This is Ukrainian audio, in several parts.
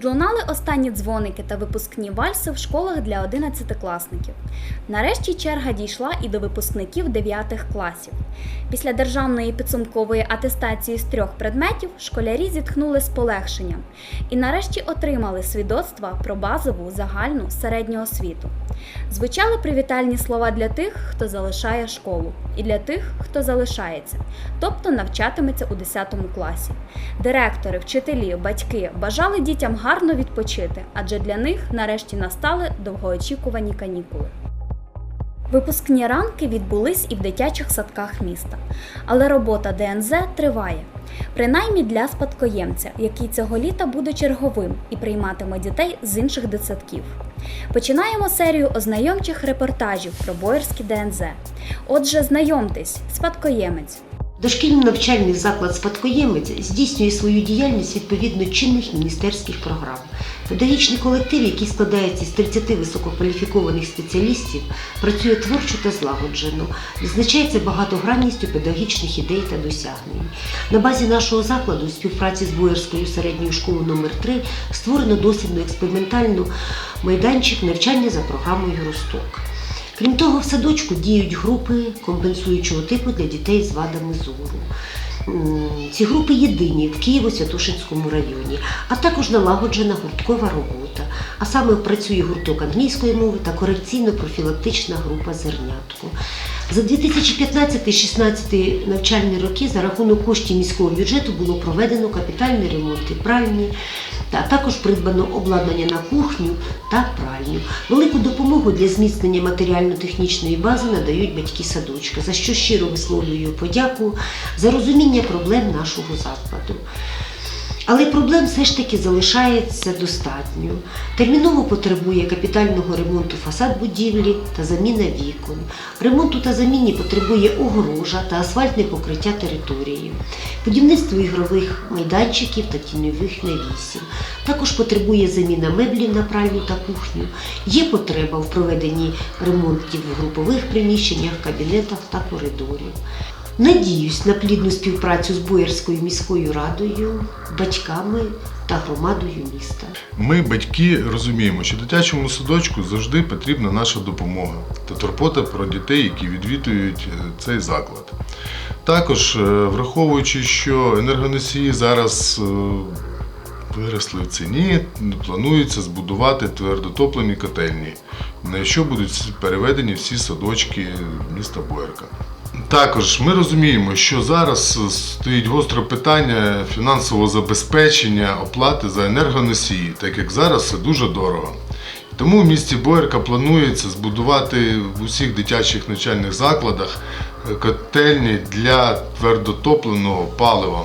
Відлунали останні дзвоники та випускні вальси в школах для 11-класників. Нарешті черга дійшла і до випускників 9 класів. Після державної підсумкової атестації з трьох предметів школярі зітхнули з полегшенням і нарешті отримали свідоцтва про базову загальну середню освіту. Звучали привітальні слова для тих, хто залишає школу, і для тих, хто залишається, тобто навчатиметься у 10 класі. Директори, вчителі, батьки бажали дітям гарно відпочити, адже для них нарешті настали довгоочікувані канікули. Випускні ранки відбулись і в дитячих садках міста, але робота ДНЗ триває. Принаймні для спадкоємця, який цього літа буде черговим і прийматиме дітей з інших дитсадків. Починаємо серію ознайомчих репортажів про Боярський ДНЗ. Отже, знайомтесь, спадкоємець. Дошкільний навчальний заклад спадкоємець здійснює свою діяльність відповідно чинних міністерських програм. Педагогічний колектив, який складається з 30 висококваліфікованих спеціалістів, працює творчо та злагоджено, відзначається багатогранністю педагогічних ідей та досягнень. На базі нашого закладу у співпраці з Боярською середньою школою номер 3 створено дослідно експериментальну майданчик навчання за програмою Росток. Крім того, в садочку діють групи компенсуючого типу для дітей з вадами зору. Ці групи єдині в Києво-Святошинському районі, а також налагоджена гурткова робота. А саме працює гурток англійської мови та корекційно-профілактична група зернятко. За 2015-16 навчальні роки за рахунок коштів міського бюджету було проведено капітальний ремонт і пральні, а також придбано обладнання на кухню та пральню. Велику допомогу для зміцнення матеріально-технічної бази надають батьки садочка, за що щиро висловлюю подяку за розуміння проблем нашого закладу. Але проблем все ж таки залишається достатньо. Терміново потребує капітального ремонту фасад будівлі та заміна вікон. Ремонту та заміні потребує огорожа та асфальтне покриття території, будівництво ігрових майданчиків та тіньових навісів. Також потребує заміна меблів на пральню та кухню. Є потреба в проведенні ремонтів в групових приміщеннях, кабінетах та коридорів. Надіюсь на плідну співпрацю з Боярською міською радою, батьками та громадою міста. Ми, батьки, розуміємо, що дитячому садочку завжди потрібна наша допомога та турбота про дітей, які відвідують е, цей заклад. Також, е, враховуючи, що енергоносії зараз е, виросли в ціні, планується збудувати твердотоплені котельні, на що будуть переведені всі садочки міста Боярка. Також ми розуміємо, що зараз стоїть гостре питання фінансового забезпечення оплати за енергоносії, так як зараз це дуже дорого. Тому в місті Боярка планується збудувати в усіх дитячих навчальних закладах е, котельні для твердотопленого палива.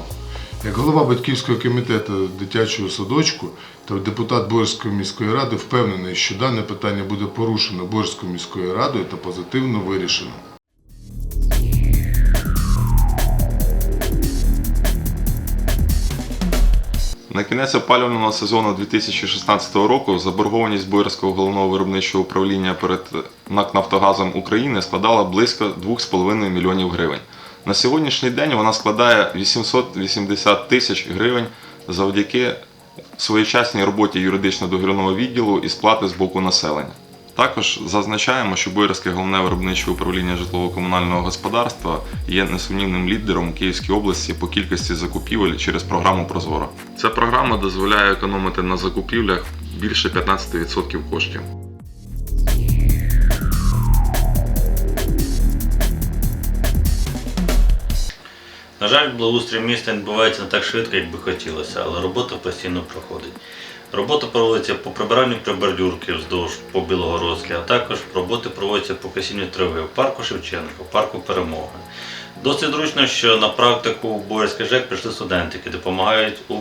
Як голова батьківського комітету дитячого садочку та депутат Боярської міської ради впевнений, що дане питання буде порушено Боярською міською радою та позитивно вирішено. На кінець опалювального сезону 2016 року заборгованість Боярського головного виробничого управління перед НАК Нафтогазом України складала близько 2,5 мільйонів гривень. На сьогоднішній день вона складає 880 тисяч гривень завдяки своєчасній роботі юридично-договірного відділу і сплати з боку населення. Також зазначаємо, що Боярське головне виробниче управління житлово-комунального господарства є несумнівним лідером у Київській області по кількості закупівель через програму Прозоро. Ця програма дозволяє економити на закупівлях більше 15% коштів. На жаль, благоустрій міста відбувається не так швидко, як би хотілося, але робота постійно проходить. Робота проводиться по прибиранню прибордюрки вздовж по Білогородській, а також роботи проводяться по косінню трави в парку Шевченка, в парку Перемоги. Досить зручно, що на практику в Боярський ЖЕК прийшли студенти, які допомагають у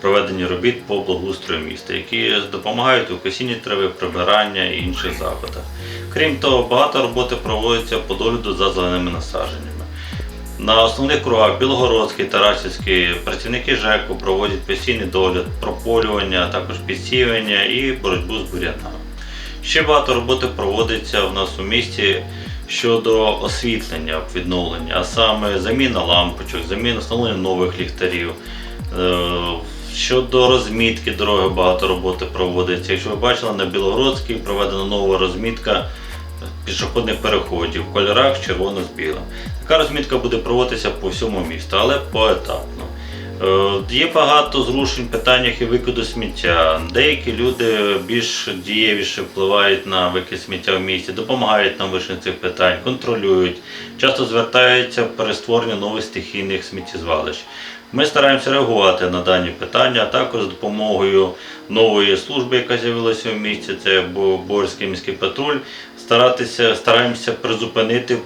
проведенні робіт по благоустрою міста, які допомагають у косінні трави, прибирання і інших заходах. Крім того, багато роботи проводиться по догляду за зеленими насадженнями. На основних кругах Білогородський, Тарасівський працівники ЖЕКу проводять постійний догляд, прополювання, також підсіювання і боротьбу з бур'янами. Ще багато роботи проводиться у нас у місті щодо освітлення, відновлення, а саме заміна лампочок, заміна встановлення нових ліхтарів. Е, Щодо розмітки дороги багато роботи проводиться. Якщо ви бачили, на Білогородській проведена нова розмітка пішохідних переходів в кольорах червоно з білим. Така розмітка буде проводитися по всьому місту, але поетапно. Е, Є багато зрушень в питаннях і викиду сміття. Деякі люди більш дієвіше впливають на викид сміття в місті, допомагають нам вирішенні цих питань, контролюють, часто звертаються в перестворення нових стихійних сміттєзвалищ. Ми стараємося реагувати на дані питання, а також з допомогою нової служби, яка з'явилася в місті, це Борський міський патруль, старатися, стараємося призупинити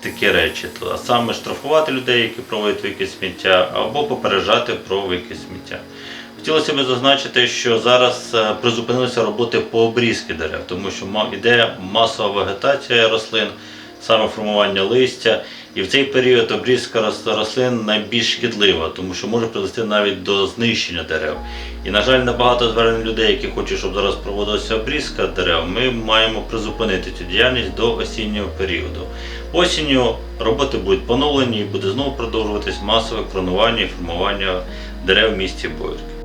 такі речі, а саме штрафувати людей, які проводять викид сміття, або попереджати про викид сміття. Хотілося б зазначити, що зараз е, призупинилися роботи по обрізки дерев, тому що йде масова вегетація рослин, саме формування листя. І в цей період обрізка рослин найбільш шкідлива, тому що може призвести навіть до знищення дерев. І, на жаль, набагато звернень людей, які хочуть, щоб зараз проводилася обрізка дерев, ми маємо призупинити цю діяльність до осіннього періоду. Осінню роботи будуть поновлені і буде знову продовжуватись масове кронування і формування дерев в місті Боярки.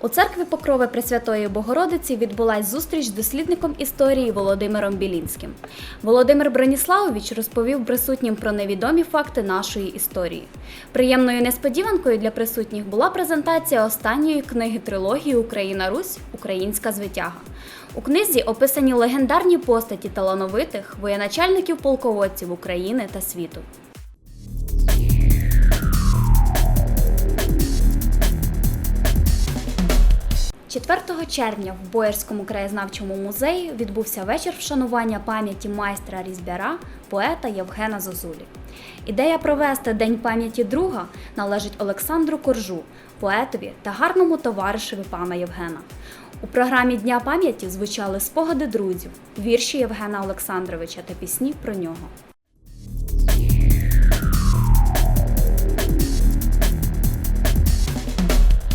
У церкві Покрови Пресвятої Богородиці відбулась зустріч з дослідником історії Володимиром Білінським. Володимир Броніславович розповів присутнім про невідомі факти нашої історії. Приємною несподіванкою для присутніх була презентація останньої книги трилогії Україна Русь Українська звитяга. У книзі описані легендарні постаті талановитих воєначальників полководців України та світу. 4 червня в Боярському краєзнавчому музеї відбувся вечір вшанування пам'яті майстра різьбяра, поета Євгена Зозулі. Ідея провести День пам'яті друга належить Олександру Коржу, поетові та гарному товаришеві пана Євгена. У програмі Дня пам'яті звучали спогади друзів, вірші Євгена Олександровича та пісні про нього.